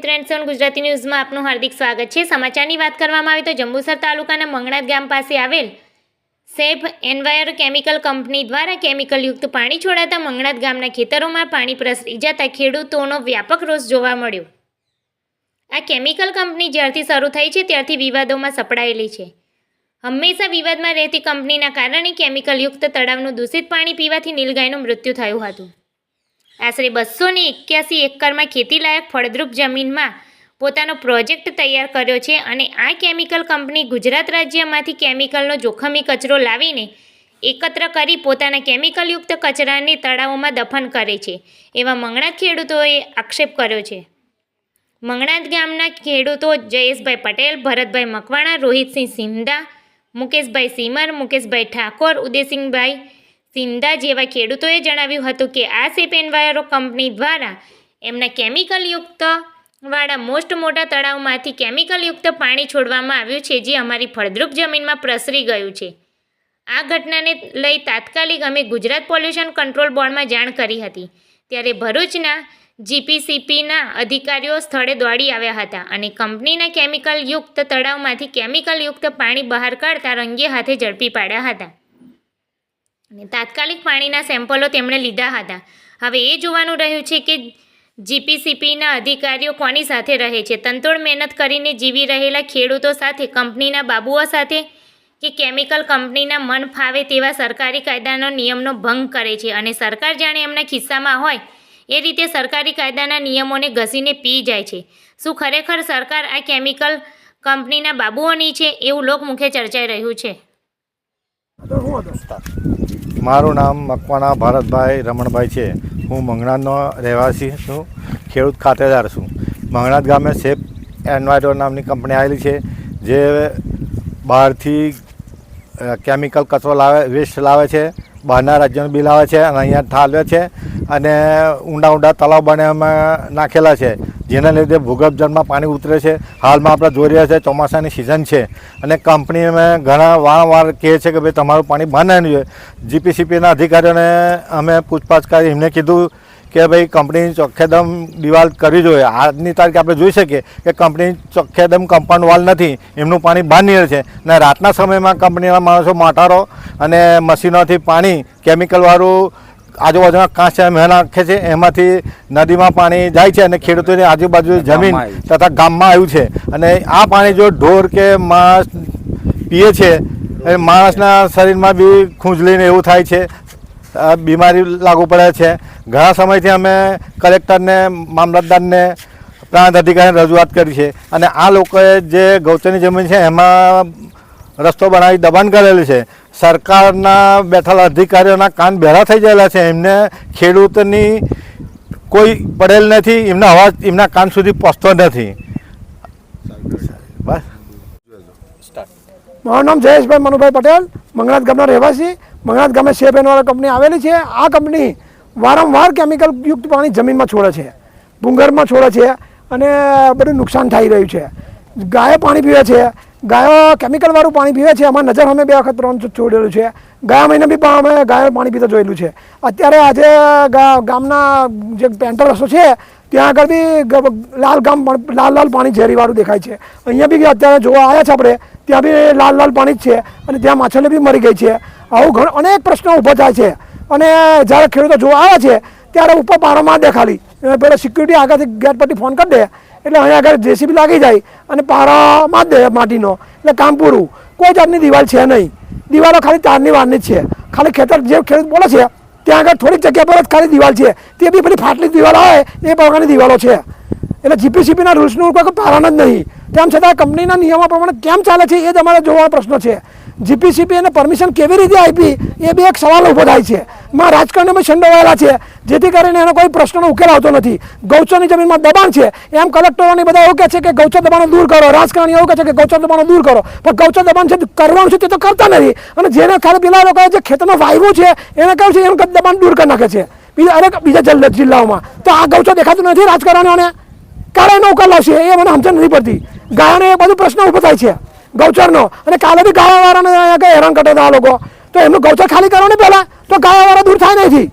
મિત્રો એન્ડ સોન, ગુજરાતી ન્યૂઝમાં આપનું હાર્દિક સ્વાગત છે. સમાચારની વાત કરવામાં આવે તો જંબુસર તાલુકાના મંગણાત ગામ પાસે આવેલ સેફ એન્વાયર કેમિકલ કંપની દ્વારા કેમિકલયુક્ત પાણી છોડાતા મંગણાત ગામના ખેતરોમાં પાણી પ્રસરી જતા ખેડૂતોનો વ્યાપક રોષ જોવા મળ્યો. આ કેમિકલ કંપની જ્યારથી શરૂ થઈ છે, ત્યારથી વિવાદોમાં સપડાયેલી છે. હંમેશા વિવાદમાં રહેતી કંપનીના કારણે કેમિકલયુક્ત તળાવનું દૂષિત પાણી પીવાથી નીલગાયનું મૃત્યુ થયું હતું. આશરે બસો ને એક્યાસી એકરમાં ખેતીલાયક ફળદ્રુપ જમીનમાં પોતાનો પ્રોજેક્ટ તૈયાર કર્યો છે અને આ કેમિકલ કંપની ગુજરાત રાજ્યમાંથી કેમિકલનો જોખમી કચરો લાવીને એકત્ર કરી પોતાના કેમિકલયુક્ત કચરાને તળાવોમાં દફન કરે છે. એવા મંગણાત ખેડૂતોએ આક્ષેપ કર્યો છે. મંગણાત ગામના ખેડૂતો જયેશભાઈ પટેલ, ભરતભાઈ મકવાણા, રોહિતસિંહ સિંધા, મુકેશભાઈ સીમર, મુકેશભાઈ ઠાકોર, ઉદયસિંહભાઈ સિંધા જેવા ખેડૂતોએ જણાવ્યું હતું કે આ સેપ એન્વાયરો કંપની દ્વારા એમના કેમિકલયુક્ત વાળા મોસ્ટ મોટા તળાવમાંથી કેમિકલયુક્ત પાણી છોડવામાં આવ્યું છે, જે અમારી ફળદ્રુપ જમીનમાં પ્રસરી ગયું છે. આ ઘટનાને લઈ તાત્કાલિક અમે ગુજરાત પોલ્યુશન કંટ્રોલ બોર્ડમાં જાણ કરી હતી. ત્યારે ભરૂચના જીપીસીપીના અધિકારીઓ સ્થળે દોડી આવ્યા હતા અને કંપનીના કેમિકલયુક્ત તળાવમાંથી કેમિકલયુક્ત પાણી બહાર કાઢતા રંગે હાથે ઝડપી પાડ્યા હતા. અને તાત્કાલિક પાણીના સેમ્પલો તેમણે લીધા હતા. હવે એ જોવાનું રહ્યું છે કે જીપીસીપીના અધિકારીઓ કોની સાથે રહે છે? તંતોડ મહેનત કરીને જીવી રહેલા ખેડૂતો સાથે, કંપનીના બાબુઓ સાથે કે કેમિકલ કંપનીના મન ફાવે તેવા સરકારી કાયદાનો નિયમનો ભંગ કરે છે? અને સરકાર જાણે એમના ખિસ્સામાં હોય, એ રીતે સરકારી કાયદાના નિયમોને ઘસીને પી જાય છે. શું ખરેખર સરકાર આ કેમિકલ કંપનીના બાબુઓની છે? એવું લોકમુખે ચર્ચાઈ રહ્યું છે. મારું નામ મકવાણા ભારતભાઈ રમણભાઈ છે. હું મંગણાતનો રહેવાસી છું. ખેડૂત ખાતેદાર છું. મંગણાત ગામે સેફ એન્વાયરો નામની કંપની આવેલી છે, જે બહારથી કેમિકલ કચરો લાવે, વેસ્ટ લાવે છે, બહારના રાજ્યનું બિલ આવે છે અને અહીંયા ઠાલવે છે અને ઊંડા ઊંડા તળાવ બનાવવામાં નાખેલા છે. જેના લીધે ભૂગર્ભ જળમાં પાણી ઉતરે છે. હાલમાં આપણે જોઈ રહ્યા છે ચોમાસાની સિઝન છે. અને કંપની અમે ઘણા વારંવાર કહે છે કે ભાઈ તમારું પાણી બંધ નહીં જોઈએ જીપીસીપીના અધિકારીઓને અમે પૂછપાછ કરી, એમને કીધું કે ભાઈ કંપની ચોખ્ખેદમ દિવાલ કરવી જોઈએ. આજની તારીખે આપણે જોઈ શકીએ કે કંપની ચોખ્ખેદમ કમ્પાઉન્ડ વાલ નથી. એમનું પાણી બહાર નીકળે છે. અને રાતના સમયમાં કંપનીના માણસો મોટારો અને મશીનોથી પાણી કેમિકલવાળું આજુબાજુના કાંચ મેં નાખે છે એમાંથી નદીમાં પાણી જાય છે અને ખેડૂતોની આજુબાજુ જમીન તથા ગામમાં આવ્યું છે. અને આ પાણી જો ઢોર કે માણસ પીએ છે એ માણસના શરીરમાં બી ખૂંજલીને એવું થાય છે બીમારી લાગુ પડે છે. ઘણા સમયથી અમે કલેક્ટરને મામલતદારને પ્રાંત અધિકારીને રજૂઆત કરી છે. અને આ લોકોએ જે ગૌચરની જમીન છે એમાં રસ્તો બનાવી દબાણ કરેલું છે. સરકારના બેઠેલા અધિકારીઓના કાન બહેરા થઈ ગયેલા છે. એમને ખેડૂતની કોઈ પડેલ નથી, એમના અવાજ, એમના કાન સુધી પહોંચતો નથી. બસ. મારું નામ જયેશભાઈ મનુભાઈ પટેલ, મંગળાત ગામના રહેવાસી. મંગળાત ગામે સેફ એનવાળા કંપની આવેલી છે. આ કંપની વારંવાર કેમિકલ યુક્ત પાણી જમીનમાં છોડે છે. ભૂંગરમાં છોડે છે અને બધું નુકસાન થઈ રહ્યું છે. ગાયે પાણી પીવે છે. ગાયો કેમિકલવાળું પાણી પીવે છે. અમારી નજર અમે બે વખત ત્રણ છોડેલું છે. ગયા મહિને બી પણ અમે ગાયો પાણી પીતા જોયેલું છે. અત્યારે આજે ગામના જે પેન્ટર રસ્તો છે, ત્યાં આગળ બી લાલ ગામ લાલ લાલ પાણી ઝેરીવાળું દેખાય છે. અહીંયા બી અત્યારે જોવા આવ્યા છે આપણે, ત્યાં બી લાલ લાલ પાણી જ છે અને ત્યાં માછલી બી મરી ગઈ છે. આવું ઘણા, અનેક પ્રશ્નો ઊભા થાય છે. અને જ્યારે ખેડૂતો જોવા આવે છે, ત્યારે ઉપર પારોમાં દે ખાલી પેલા સિક્યુરિટી આગળથી ગેટ પરથી ફોન કરી દે. એટલે અહીંયા આગળ જેસીબી લાગી જાય અને પારામાં જ દે માટીનો. એટલે કામ પૂરું. કોઈ જાતની દિવાલ છે નહીં. દિવાલો ખાલી તારની વારની છે. ખાલી ખેતર જે ખેડૂત બોલે છે, ત્યાં આગળ થોડીક જગ્યા પર જ ખાલી દિવાલ છે. તે બી પેલી ફાટલી દિવાલ હોય એ પ્રકારની દિવાલો છે. એટલે જીપીસીપીના રૂલ્સનું કોઈ પાલન જ નહીં. તેમ છતાં કંપનીના નિયમો પ્રમાણે કેમ ચાલે છે એ જ અમારે જોવાનો પ્રશ્ન છે. જીપીસીપી એને પરમિશન કેવી રીતે આપી, એ બી એક સવાલ ઊભો થાય છે. માં રાજકારણમાં સંડોવાયેલા છે, જેથી કરીને એનો કોઈ પ્રશ્નનો ઉકેલ આવતો નથી. ગૌચરની જમીનમાં દબાણ છે, એમ કલેક્ટરોની બધા એવું કહે છે કે ગૌચર દબાણો દૂર કરો રાજકારણી એવું કહે છે કે ગૌચર દબાણો દૂર કરો. પણ ગૌચર દબાણ છે, કરવાનું છે તે તો કરતા નથી. અને જેને ખાલી પેલા લોકો જે ખેતરનો વાયવો છે, એને કહ્યું છે એમ દબાણ દૂર કરી નાખે છે. બીજા અનેક બીજા જિલ્લા- જિલ્લાઓમાં. તો આ ગૌચર દેખાતું નથી રાજકારણીઓને? એનો ઉકેલ આવશે, એ મને સમજણ નથી પડતી. ગાયોને એ બધું પ્રશ્ન ઊભો થાય છે. ગૌચરનો. અને કાલે બી ગાળાવાળાને હેરાન કરતા હતા આ લોકો. તો એમનું ગૌચર ખાલી કરો ને પહેલાં. તો ગાળાવાળા દૂર થાય નથી